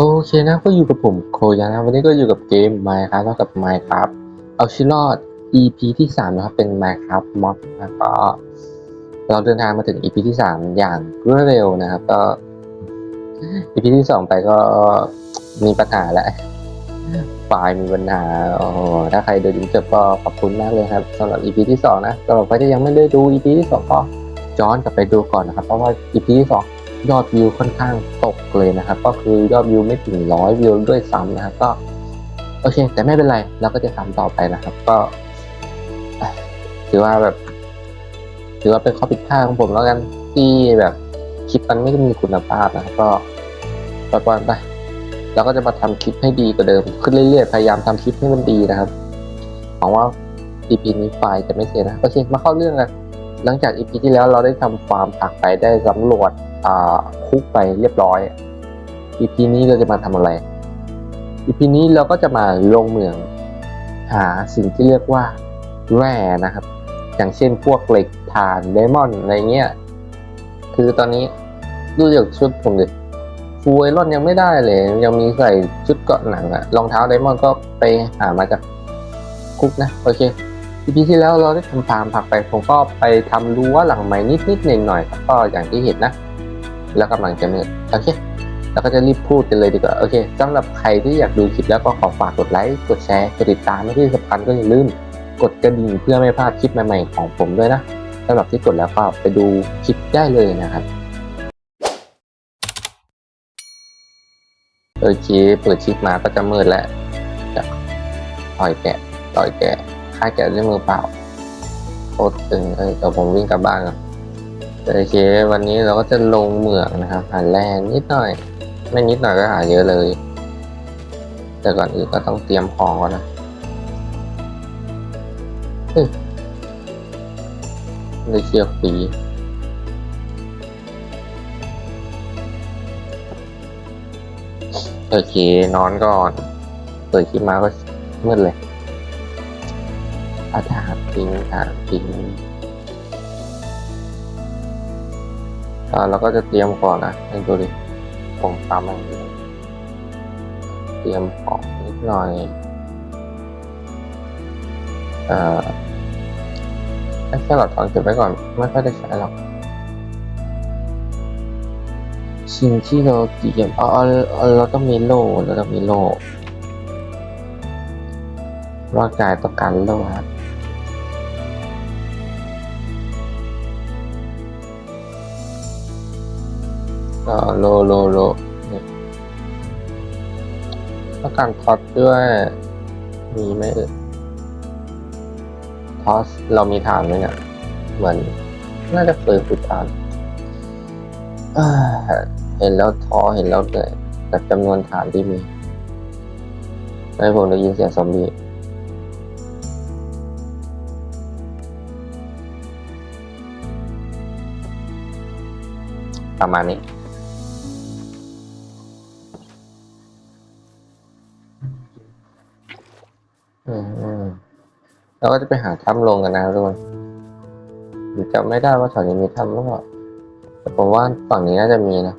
โอเคนะก็อยู่กับผมโคยานะวันนี้ก็อยู่กับเกม Minecraft แล้วกับ Minecraft เอาชีวิตรอด EP ที่สามนะครับเป็น Minecraft Mod นะก็เราเดินทางมาถึง EP ที่สามอย่างรวดเร็วนะครับ ก็ EP ที่สองไปก็มีปัญหาแล้วไฟล์มีปัญหาโอ้ถ้าใครดูจนจบก็ขอบคุณมากเลยครับสำหรับ EP ที่สองนะสำหรับใครที่ยังไม่ได้ดู EP ที่สองก็ย้อนกลับไปดูก่อนนะครับ เพราะว่า EP ที่สอง ยอดวิวค่อนข้างตกเลยนะครับ ก็คือยอดวิวไม่ถึงร้อยวิวด้วยซ้ำนะครับ ก็โอเค แต่ไม่เป็นไรเราก็จะทำต่อไปนะครับ ก็ถือว่าแบบ ถือว่าเป็นข้อผิดพลาดของผมแล้วกันที่แบบคลิปมันไม่มีคุณภาพนะครับ ก็ปล่อยๆไปเราก็จะมาทำคลิปให้ดีกว่าเดิมขึ้นเรื่อยๆพยายามทำคลิปให้มันดีนะครับหวังว่า EP นี้ไฟล์จะไม่เสียนะโอเคมาเข้าเรื่องกันหลังจาก EP ที่แล้วเราได้ทำฟาร์มผักไปได้สำรวจ คุกไปเรียบร้อย EP นี้เราจะมาทำอะไร EP นี้เราก็จะมาลงเหมืองหาสิ่งที่เรียกว่าแร่นะครับ อย่างเช่นพวกเหล็กถ่านไดมอนด์อะไรเงี้ย คือตอนนี้ดูจากชุดผมเลยฟูไอรอนยังไม่ได้เลย ยังมีใส่ชุดเกาะหนังอะรองเท้าไดมอนด์ก็ไปหามาจากคุกนะ โอเค EP ที่แล้วเราได้ทำฟาร์มผักไป ผมก็ไปทำรั้วหลังใหม่นิดๆหน่อยๆก็อย่างที่เห็นนะ แล้วกำลังจะมืดโอเคเราก็จะรีบพูดกันเลยดีกว่า โอเคสำหรับใครที่อยากดูคลิปแล้วก็ขอฝากกดไลค์ กดแชร์ กดติดตามและที่สำคัญก็อย่าลืมกดกระดิ่งเพื่อไม่พลาดคลิปใหม่ๆของผมด้วยนะสำหรับที่กดแล้วก็ไปดูคลิปได้เลยนะครับโอเคเปิดคลิปมาก็จะมืดแล้วจะต่อยแกะต่อยแกะฆ่าแกะด้วยมือเปล่าโคตรตึงเอ้ยเดี๋ยวผมวิ่งกลับบ้านก่อน โอเค วันนี้เราก็จะลงเหมืองนะครับหาแร่นิดหน่อย ไม่นิดหน่อยก็หาเยอะเลย แต่ก่อนอื่นก็ต้องเตรียมของก่อนนะเฮ้เลยเชียร์ฝีโอเคนอนก่อนเปิดคลิปมาก็มืดเลยอาถามทิ้งถาพิง อ่าเราก็จะเตรียมก่อนนะให้ดูดิผมตามมันเตรียมของนิดหน่อยเอ่อไอ้แค่หลอดทองเก็บไว้ก่อน ไม่ค่อยได้ใช้หรอกสิ่งที่เราเตรียมเอาเอาเอาเราต้องมีโล่เราต้องมีโล่ร่างกายต้องการโล่ครับ ก็โลโลโลต้องการทอสด้วย มีไหมเอ่ยทอสเรามีฐานไหมเนี่ยเหมือนน่าจะเคยขุดฐานเห็นแล้วท้อเห็นแล้วเหนื่อยกับจำนวนฐานที่มีได้ผมได้ยินเสียงซอมบี้ประมาณนี้ เราก็จะไปหาถ้ำลงกันนะครับทุกคนผมจำไม่ได้ว่าแถวนี้มีถ้ำหรือเปล่าแต่ผมว่าฝั่งนี้น่าจะมีนะ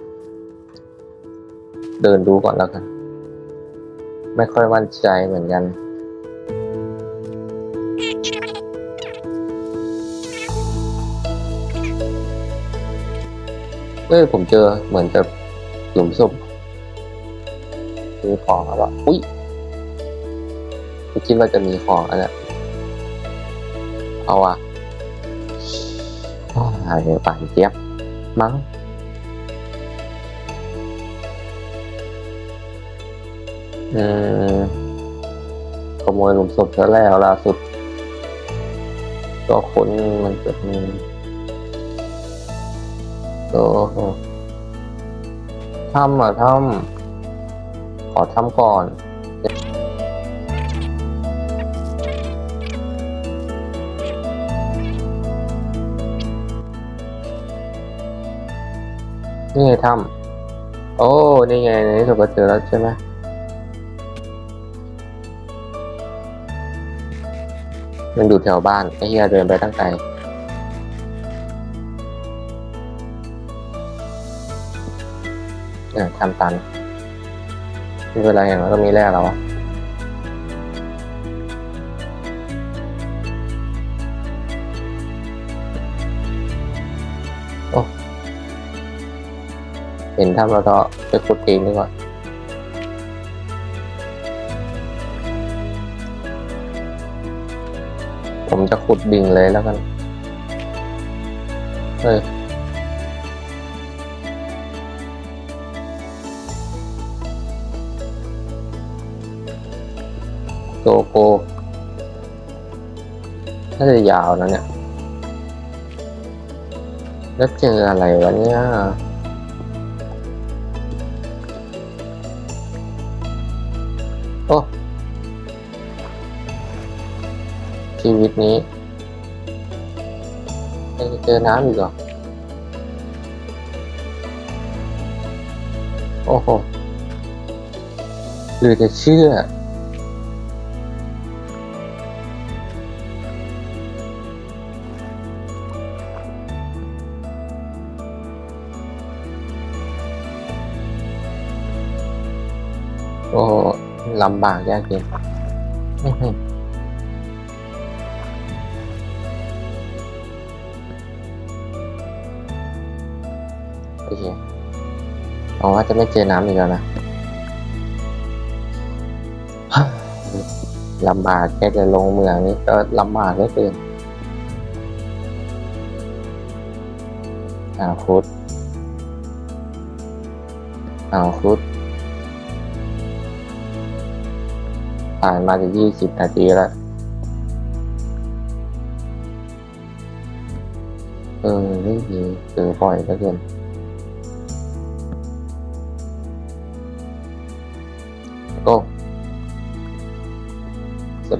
เดินดูก่อนแล้วกัน ไม่ค่อยมั่นใจเหมือนกันเอ้ยผมเจอเหมือนกับหลุมศพมีของแล้วอะอุ้ยไม่คิดว่าจะมีของอันเนี้ย เอาอะอ่าเดี๋ยวป่านเจี๊ยบมั้งอืมขโมยหลุมศพซะแล้วล่าสุด ก็คนมันเกิดมีโอ้โหทำอะทำขอทำก่อน นี่ไงถ้ำโอ้ นี่ไงในที่สุดก็เจอแล้วใช่ไหมมันอยู่แถวบ้าน ไอ้เฮียเดินไปตั้งไกลเนี่ยทำตันไม่เป็นไรอย่างน้อก็มีแร่แล้ววะ เห็นทำแล้วก็ไปขุดเองดีกว่าผมจะขุดดิ่งเลยแล้วกัน เฮ้ยโกโก้น่าจะยาวนะเนี่ย แล้วเจออะไรวะเนี่ย ชีวิตนี้ยังจะเจอน้ำอีกเหรอ โอ้โห หรือจะเชื่อ โอ้ลำบากยากเย็น หวังว่าจะไม่เจอน้ำอีกแล้วนะลำบากแค่จะลงเมืองนี่ก็ลำบากเหลือเกินอ่าวฟุตอ่าวฟุตผ่านมาจะยี่สิบนาทีแล้วเออนี่ดีเจอบ่อยเหลือเกิน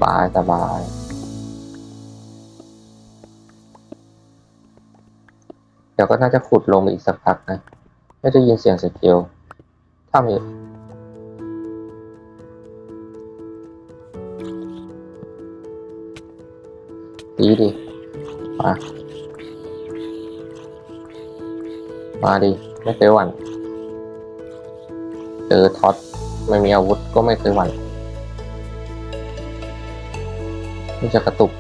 บายสบายเดี๋ยวก็น่าจะขุดลงไปอีกสักพักนะไม่ได้ยินเสียงสเกลถ้ามีดีดิ มา มาดิ ไม่เคยหวั่นเจอท็อตไม่มีอาวุธก็ไม่เคยหวั่น นี่จะกระตุก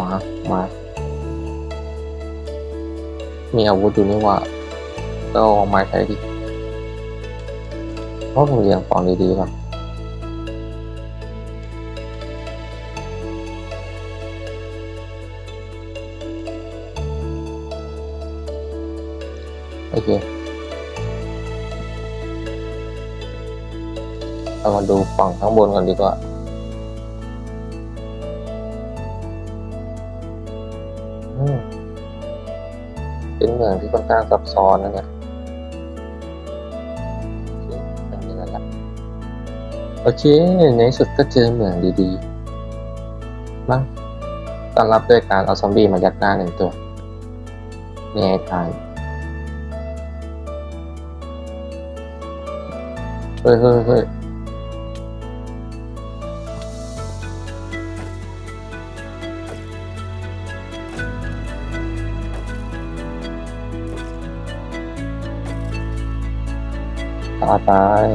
มา มา มีอาวุธอยู่นี่ว่าก็เอาไม้ใช้ดิเพราะผมเรียงของดีๆก่อนโอเคเรามาดูฝั่งข้างบนกันดีกว่า มืองที่ค่อนข้างซับซ้อนนะเนี่ยโอเคเป็นอย่างนั้นแหละโอเค ในสุดก็เจอเหมืองดีๆมั้งต้อนรับด้วยการเอาซอมบี้มายัดหน้าหนึ่งตัวในไอ้ทางเฮ้ยเฮ้ยเฮ้ย ตาตาย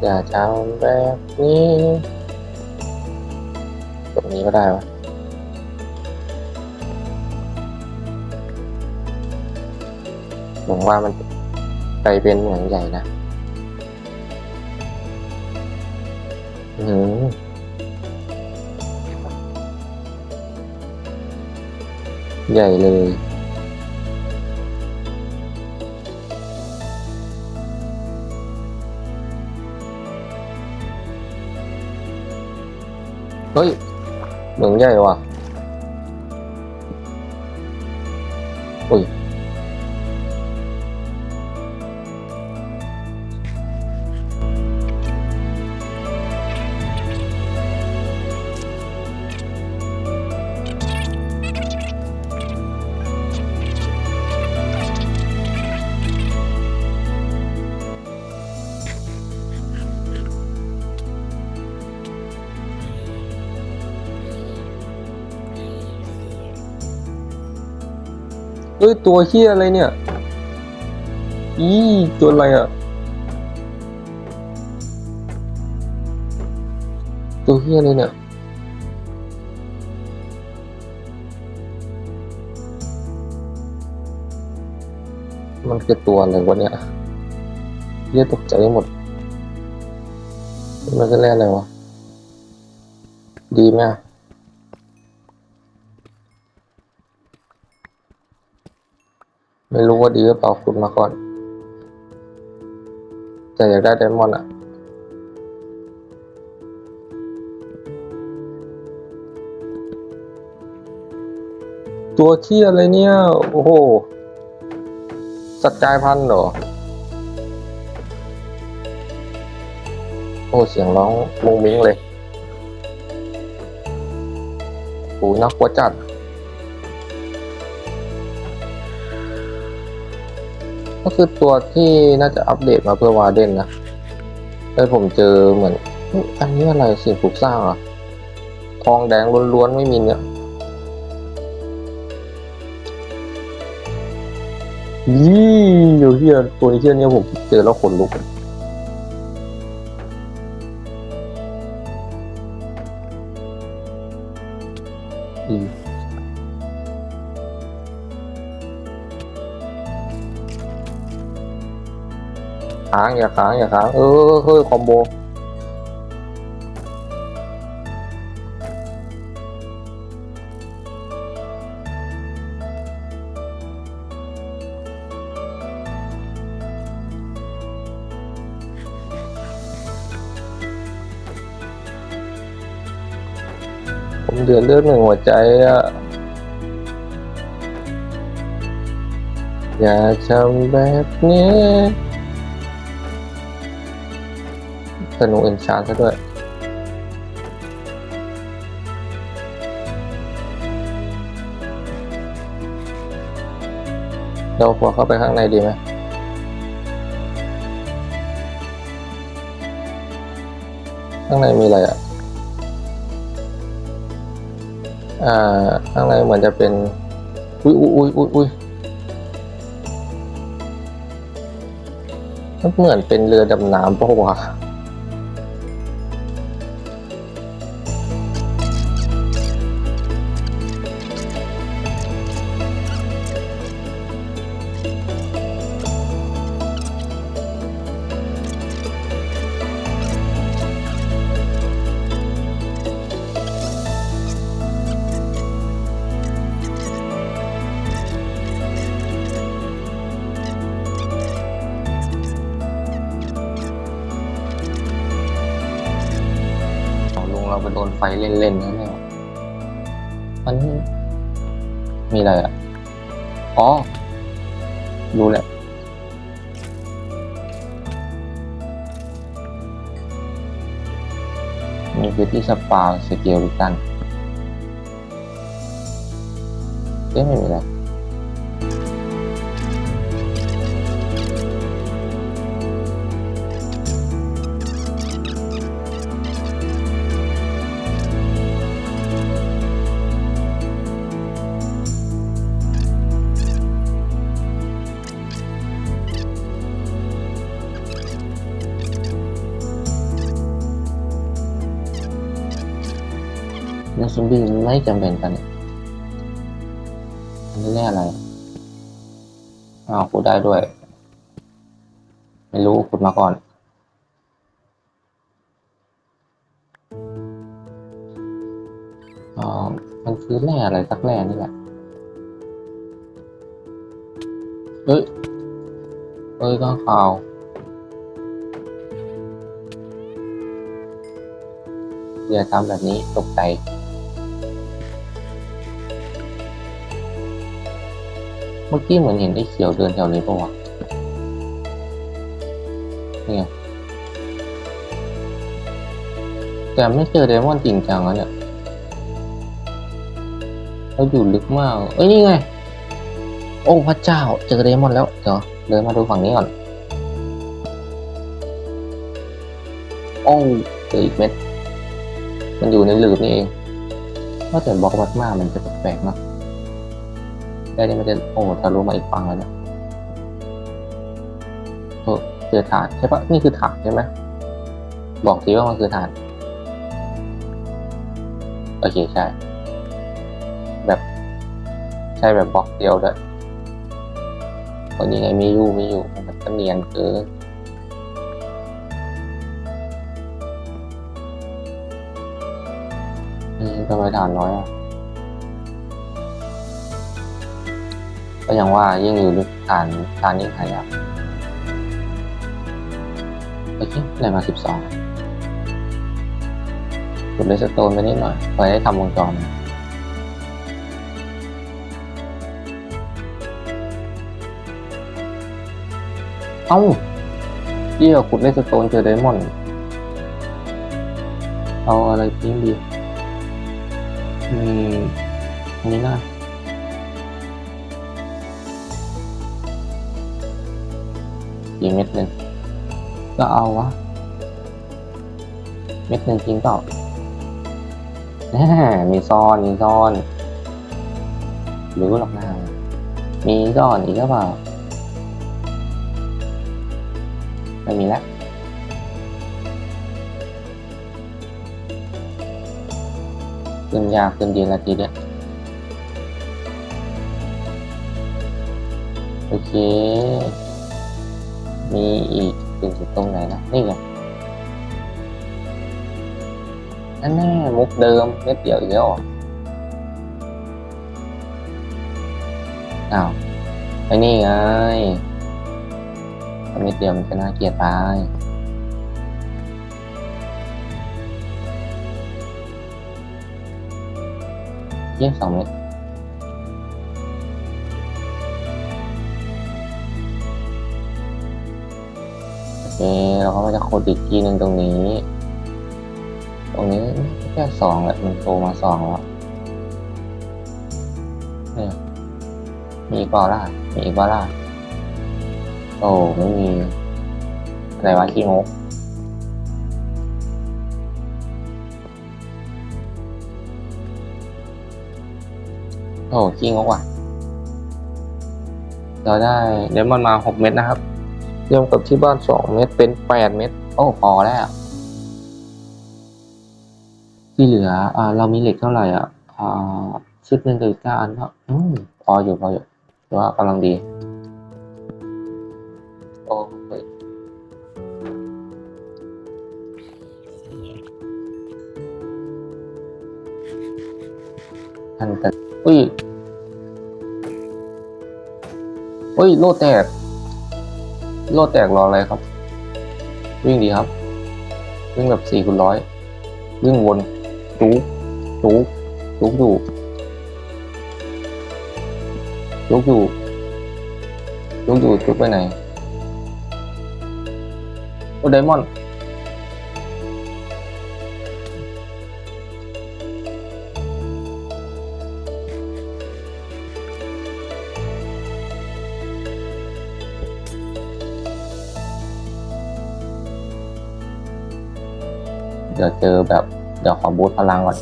อย่าทำแบบนี้ ก็ได้วะหวังว่ามันไปเป็นเหมืองใหญ่นะอือหือใหญ่เลยเฮ้ย เหมือ เฮ้ยตัวเฮียอะไรเนี่ย อีตัวอะไรอะ ตัวเฮียอะไรเนี่ย มันคือตัวอะไรวะเนี่ยเฮียตกใจหมด มันก็แร่อะไรวะ ดีไหมอะ ไม่รู้ว่าดีหรือเปล่าคุณมาก่อน แต่อยากได้ไดมอนด์อะตัวขี้อะไรเนี่ย โอ้โห สัตว์กายพันธุ์เหรอ โอ้เสียงร้องมุงมิ้งเลยโอ้น่ากลัวจัด ก็คือตัวที่น่าจะอัปเดตมาเพื่อวาเดนนะแต่ผมเจอเหมือน อันนี้อะไรสิ่งปลูกสร้างอะทองแดงล้วนๆ ไม่มีเนี่ยยี่เดี๋ยวเฮียตัวเฮียเนี่ยผมเจอแล้วขนลุกอืม ค้างอย่าค้างอย่าค้างเออเฮ้ยคอมโบผมเดือดเลือดหนึ่งหัวใจอะอย่าทำแบบนี้ สนุเอนชานซะด้วยเราควเข้าไปข้างในดีไหมข้างในมีอะไรอะ อ่า ข้างในเหมือนจะเป็น อุ้ยอุ้ยอุ้ยอุ้ยอุ้ยมันเหมือนเป็นเรือดำน้ำปะวะ ไฟเล่นๆนะเนี่ยมันมีอะไรอะ อ๋อ รู้แหละมีคือที่สปาสเกลลิตัน ซอมบี้ไม่จำเป็นกันอันนี้แน่อะไร อ้าวพูดได้ด้วย ไม่รู้คุณมาก่อนอ๋อมันคือแร่อะไรสักแร่นี่แหละ เอ้ย เอ้ยก็ข่าวอย่าทำแบบนี้ตกใจ เมื่อกี้เหมือนเห็นไอ้เขียวเดินแถวนี้ปะวะเนี่ยแต่ไม่เจอเดมอนจริงจังแล้วเนี่ยเราอยู่ลึกมาก เอ้ยนี่ไง โอ้พระเจ้า เจอเดมอนแล้ว เดี๋ยวเดินมาดูฝั่งนี้ก่อน โอ้เจออีกเม็ด มันอยู่ในหลืบนี่เองว่าแต่บล็อกมัดมามันจะแปลกๆเนอะ ได้นี่มันจะโอ้ทะลุมาอีกฝั่งแล้วเนี่ยโอ้เจอฐานใช่ปะนี่คือฐานใช่ไหมบอกทีว่ามันคือฐาน โอเคใช่ แบบ ใช่แบบบล็อกเดียวด้วยคนยังไงมีอยู่มีอยู่มันก็เนียนเกินนี่ทำไมฐานน้อยอะ ก็ยังว่ายิ่งอยู่ลึกฐานฐานยิ่งหายากโอเคได้มาสิบสองกดเลสโตนไปนิดหน่อยไว้ได้ทำวงจรเอ้าเยี่ยขุดเลสโตนเจอไดมอนด์เอาอะไรทิ้งดี อืมอันนี้น่า อีกเม็ดหนึ่งก็เอาวะ เม็ดหนึ่งจริงเปล่าแหมมีซ่อนมีซ่อนรู้หรอกนะมีซ่อนอีกหรือเปล่าไม่มีแล้วขึ้นยากขึ้นดีละทีเดียวโอเค มีอีกถึงจุดตรงไหนนะนี่ไงนั่นแน่มุกเดิมเม็ดเดียวอีกแล้วเหรออ้าวไอ้นี่ไงเม็ดเดียวมันจะน่าเกลียดไปเยี่ยสองเม็ด เคเราก็จะโคดอีกทีหนึ่งตรงนี้ ตรงนี้แค่สองแหละมันโตมาสองแล้วเนี่ยมีอีกเปล่าล่ะมีอีกเปล่าล่ะโอ้ไม่มีอะไรวะขี้งกโอ้ขี้งกว่ะ เราได้เดมอนมาหกเม็ดนะครับ รวมกับที่บ้านสองเม็ดเป็นแปดเม็ดโอ้พอแล้ว ที่เหลืออ่าเรามีเหล็กเท่าไหร่อะอ่าชุดหนึ่งกับอีกเก้าอันก็อืมพออยู่พออยู่ถือว่ากำลังดีโอ้ยพันกันอุ้ยอุ้ยโลแตก โลดแตกรออะไรครับ วิ่งดีครับ วิ่งแบบสี่คูณร้อยวิ่งวนจุกจุกจุกอยู่จุกอยู่จุกอยู่จุกไปไหนโอ้ไดมอนด์ ดี๋ยวเจอแบบ เดี๋ยวขอบูทพลังก่อน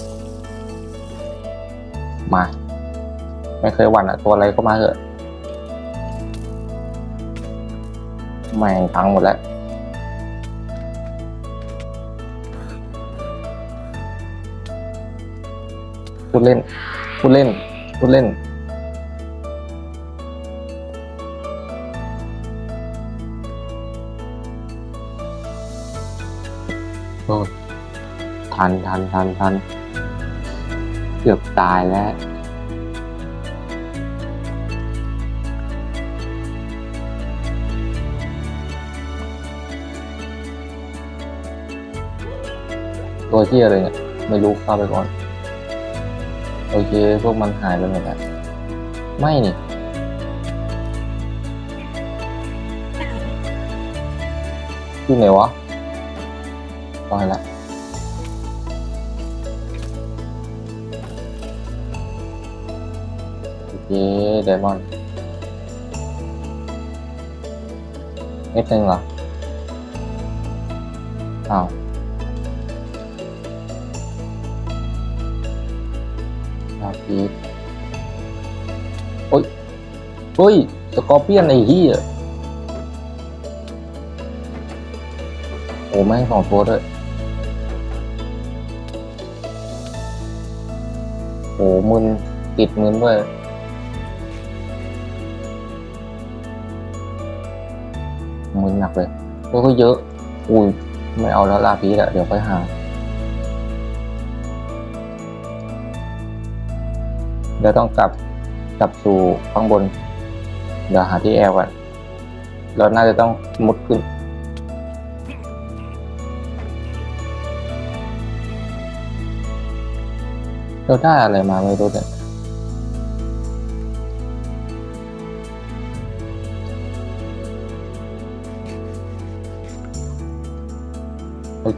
มา ไม่เคยหวั่นอะตัวอะไรก็มาเถอะไม่งพังหมดแล้วพูดเล่นพูดเล่นพูดเล่น ทันทันทันทันเกือบตายแล้ว ตัวที่อะไรเนี่ย ไม่รู้ข้าไปก่อน โอเค พวกมันหายไปหมดแล้วไม่นี่อยู่ไหนวะปล่อยละ โอเคไดมอนด์นิดนึงเหรอ อ้าวดาบพีทโอ๊ยเฮ้ยสกอร์เปียนไอ้เหี้ยโอ้แม่งสองตัวด้วยโอ้มึนติดมึนด้วย หนักเลยแล้วก็เยอะ อุ้ยไม่เอาแล้วลาพีแหละเดี๋ยวค่อยหาเดี๋ยวต้องกลับกลับสู่ข้างบน เดี๋ยวหาที่แอร์ก่อนเราน่าจะต้องมุดขึ้น เราได้อะไรมาไม่รู้เนี่ย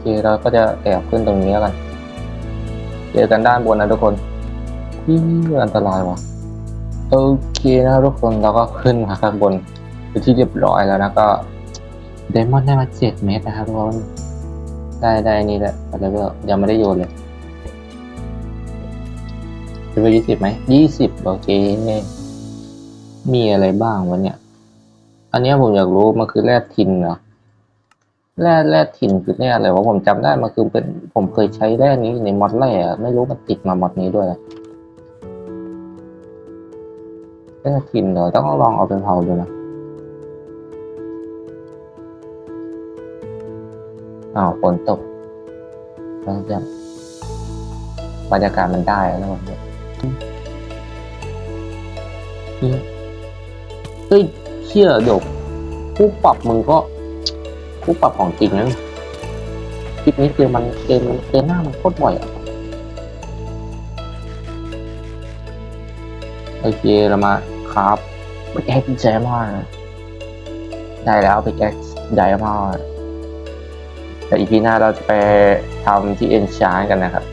โอเคเราก็จะแอบขึ้นตรงนี้แล้วกัน เจอกันด้านบนนะทุกคนที่อันตรายว่ะโอเคนะครับทุกคนเราก็ขึ้นมาข้างบนเป็นที่เรียบร้อยแล้วนะก็เดมอนได้มาเจ็ดเมตรนะครับทุกคนได้ได้นี่แหละแต่ก็ยังไม่ได้โยนเลยเป็นไปยี่สิบไหมยี่สิบโอเคมีอะไรบ้างวะเนี่ย อันนี้ผมอยากรู้มันคือแร่ทินเหรอ แร่แร่ทินคือแร่อะไรวะผมจำได้มันคือเป็นผมเคยใช้แร่นี้ในมอดแร่อะไม่รู้มันติดมามอดนี้ด้วยอะก็จะกินเดี๋ยวต้องลองเอาเป็นเผาดูนะอ้าวฝนตกแล้วจะบรรยากาศมันได้แล้วนะวันนี้เฮ้ยเชื่อเดี๋ยวผู้ปรับมึงก็ ผู้ปรับของจริงนะคลิปนี้เจอมันเจอมันเจอหน้ามันโคตรบ่อยอะโอเคเรามาครับไปแอ็กซ์ไดมอนได้แล้วไปแอ็กซ์ไดมอนแต่อีพีหน้าเราจะไปทำที่เอ็นชานกันนะครับ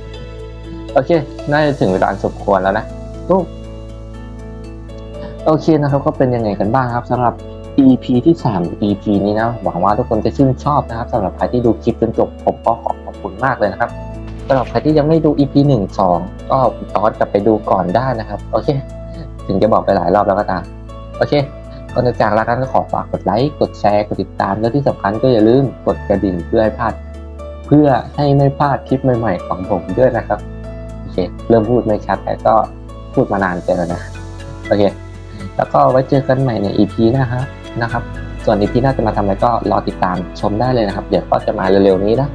โอเค น่าจะถึงเวลาสมควรแล้วนะลูกโอเคนะครับก็เป็นยังไงกันบ้างครับสำหรับ EP ที่3 EP นี้นะหวังว่าทุกคนจะชื่นชอบนะครับสำหรับใครที่ดูคลิปจนจบผมก็ขอขอบคุณมากเลยนะครับสำหรับใครที่ยังไม่ดู EP 1 2 ก็ตอนกลับไปดูก่อนได้นะครับ โอเค ถึงจะบอกไปหลายรอบแล้วก็ตาม โอเคก่อนจะจากลากันก็ขอฝากกดไลค์ กดแชร์ กดติดตาม และที่สำคัญก็อย่าลืมกดกระดิ่งเพื่อให้พลาด เพื่อให้ไม่พลาดคลิปใหม่ๆของผมด้วยนะครับ โอเค เริ่มพูดไม่ชัดแต่ก็พูดมานานเกินแล้วนะ โอเค แล้วก็ไว้เจอกันใหม่ใน EP นะครับ นะครับ ส่วนอีพีหน้าจะมาทำอะไรก็รอติดตามชมได้เลยนะครับ เดี๋ยวก็จะมาเร็วๆนี้นะ